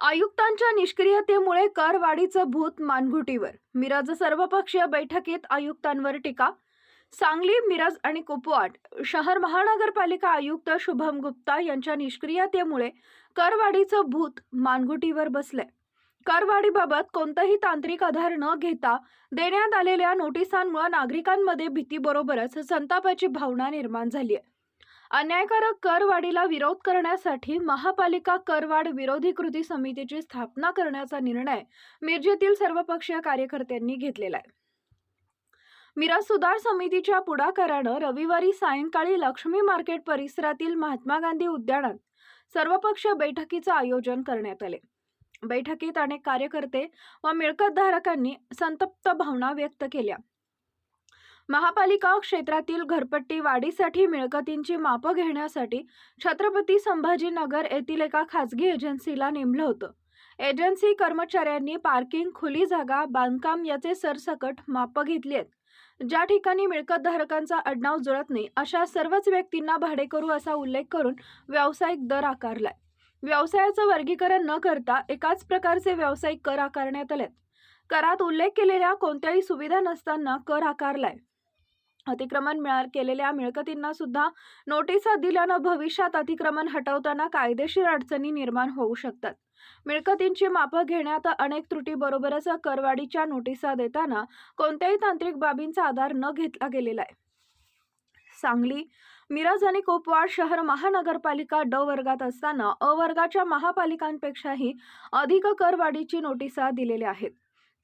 आयुक्तांच्या निष्क्रियतेमुळे करवाढीचं भूत मानगुटीवर मिरज सर्वपक्षीय बैठकीत आयुक्तांवर टीका. सांगली मिरज आणि कुपवाड शहर महानगरपालिका आयुक्त शुभम गुप्ता यांच्या निष्क्रियतेमुळे करवाढीचं भूत मानगुटीवर बसलंय. करवाढीबाबत कोणताही तांत्रिक आधार न घेता देण्यात आलेल्या नोटिसांमुळे नागरिकांमध्ये भीतीबरोबरच संतापाची भावना निर्माण झाली आहे अन्यायकारक करवाढीला विरोध करण्यासाठी महापालिका करवाढ विरोधी कृती समितीची स्थापना करण्याचा निर्णय मिरजेतील सर्वपक्षीय कार्यकर्त्यांनी घेतलेला आहे. मिरज सुधार समितीच्या पुढाकारानं रविवारी सायंकाळी लक्ष्मी मार्केट परिसरातील महात्मा गांधी उद्यानात सर्वपक्षीय बैठकीचं आयोजन करण्यात आले. बैठकीत अनेक कार्यकर्ते व मिळकतधारकांनी संतप्त भावना व्यक्त केल्या. महापालिका क्षेत्रातील घरपट्टी वाढीसाठी मिळकतींची मापं घेण्यासाठी छत्रपती संभाजीनगर येथील एका खासगी एजन्सीला नेमलं होतं. एजन्सी कर्मचाऱ्यांनी पार्किंग खुली जागा बांधकाम याचे सरसकट मापं घेतली आहेत. ज्या ठिकाणी मिळकतधारकांचा आडनाव जुळत नाही अशा सर्वच व्यक्तींना भाडेकरू असा उल्लेख करून व्यावसायिक दर आकारलाय. व्यवसायाचं वर्गीकरण न करता एकाच प्रकारचे व्यावसायिक कर आकारण्यात आलेत. करात उल्लेख केलेल्या कोणत्याही सुविधा नसताना कर आकारलाय. अतिक्रमण मिळा केलेल्या मिळकतींना सुद्धा नोटिसा दिल्यानं भविष्यात अतिक्रमण हटवताना कायदेशीर अडचणी निर्माण होऊ शकतात. मिळकतींची मापं घेण्यात अनेक त्रुटीबरोबरच करवाढीच्या नोटिसा देताना कोणत्याही तांत्रिक बाबींचा आधार न घेतला गेलेला आहे. सांगली मिरज आणि कोपवाड शहर महानगरपालिका ड वर्गात असताना अ वर्गाच्या महापालिकांपेक्षाही अधिक करवाढीची नोटिसा दिलेल्या आहेत.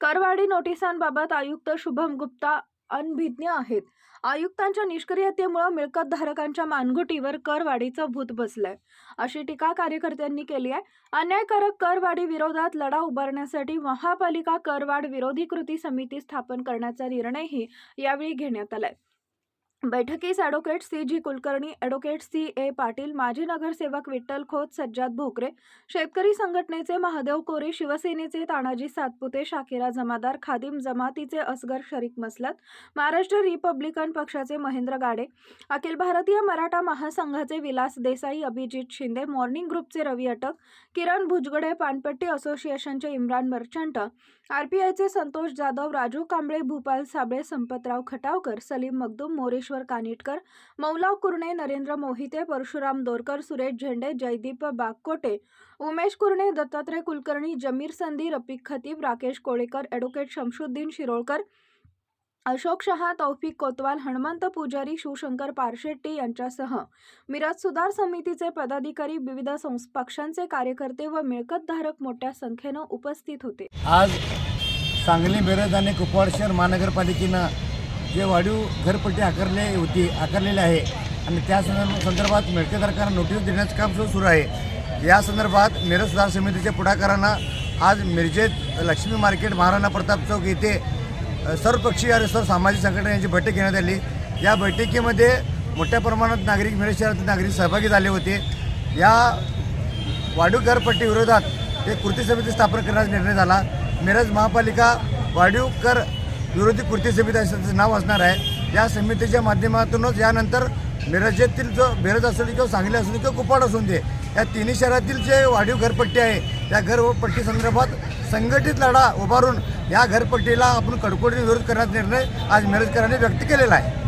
करवाढी नोटिसांबाबत आयुक्त शुभम गुप्ता अनभिज्ञ आहेत. आयुक्तांच्या निष्क्रियतेमुळे मिळकतधारकांच्या मानगुटीवर करवाढीचं भूत बसलंय. अशी टीका कार्यकर्त्यांनी केली आहे. अन्यायकारक करवाढी विरोधात लढा उभारण्यासाठी महापालिका करवाढ विरोधी कृती समिती स्थापन करण्याचा निर्णयही यावेळी घेण्यात आलाय. बैठकीस advocate C. G. Kulkarni advocate C. A. Patil माजी नगरसेवक विठ्ठल खोत सज्जाद भोकरे शेतकरी संघटनेचे महादेव कोरे शिवसेनेचे तानाजी सातपुते शाकिरा जमादार खादिम जमातीचे असगर शरीक मसलत महाराष्ट्र रिपब्लिकन पक्षाचे महेंद्र गाडे अखिल भारतीय मराठा महासंघाचे विलास देसाई अभिजित शिंदे मॉर्निंग ग्रुपचे रवी अटक किरण भुजगडे पानपट्टी असोसिएशनचे इम्रान मर्चंट आरपीआयचे संतोष जाधव राजू कांबळे भूपाल साबळे संपतराव खटावकर सलीम मगदूम मोरेश्वर कानिटकर मौलाव कुर्णे नरेंद्र मोहिते परशुराम दोरकर सुरेश झेंडे जयदीप बागकोटे उमेश कुर्णे दत्तात्रय कुलकर्णी जमीर संधी रफिक खतीब राकेश कोळेकर ॲडव्होकेट शमशुद्दीन शिरोळकर अशोक शहा तौफिक कोतवाल हनुमंत पुजारी शिवशंकर पारशेट्टी यांच्यासह. मिरज सुधार समितीचे पदाधिकारी विविध पक्षांचे कार्यकर्ते व मिळकतधारक मोठ्या संख्येनं उपस्थित होते. आज सांगली मिरज आणि कुपवाड शहर महानगरपालिकेनं जे वाढीव घरपट्टी आकारली होती आकारलेली आहे. आणि त्या संदर्भ संदर्भात मिळकेदारकांना नोटीस देण्याचं काम सुरू सुरू आहे. या संदर्भात मिरज सुधार समितीच्या पुढाकारानं आज मिरजेत लक्ष्मी मार्केट महाराणा प्रताप चौक येथे सर्वपक्षीय आणि सर्व सामाजिक संघटना यांची बैठक घेण्यात आली. या बैठकीमध्ये मोठ्या प्रमाणात नागरिक मिरज शहरातील नागरिक सहभागी झाले होते. या वाढीव करपट्टी विरोधात एक कृती समिती स्थापन करण्याचा निर्णय झाला. मिरज महापालिका वाढीव कर विरोधी कृती समिती असं नाव असणार आहे. या समितीच्या माध्यमातूनच यानंतर मिरजेतील जो मिरज असू दे किंवा सांगली असू दे किंवा कुपाड असू दे या तिन्ही शहरातील जे वाढीव घरपट्टी आहे त्या घरपट्टी संदर्भात संघटित लढा उभारून या घरपट्टीला आपण कडकोडीने विरोध करण्याचा निर्णय आज मिरजकरांनी व्यक्त केलेला आहे.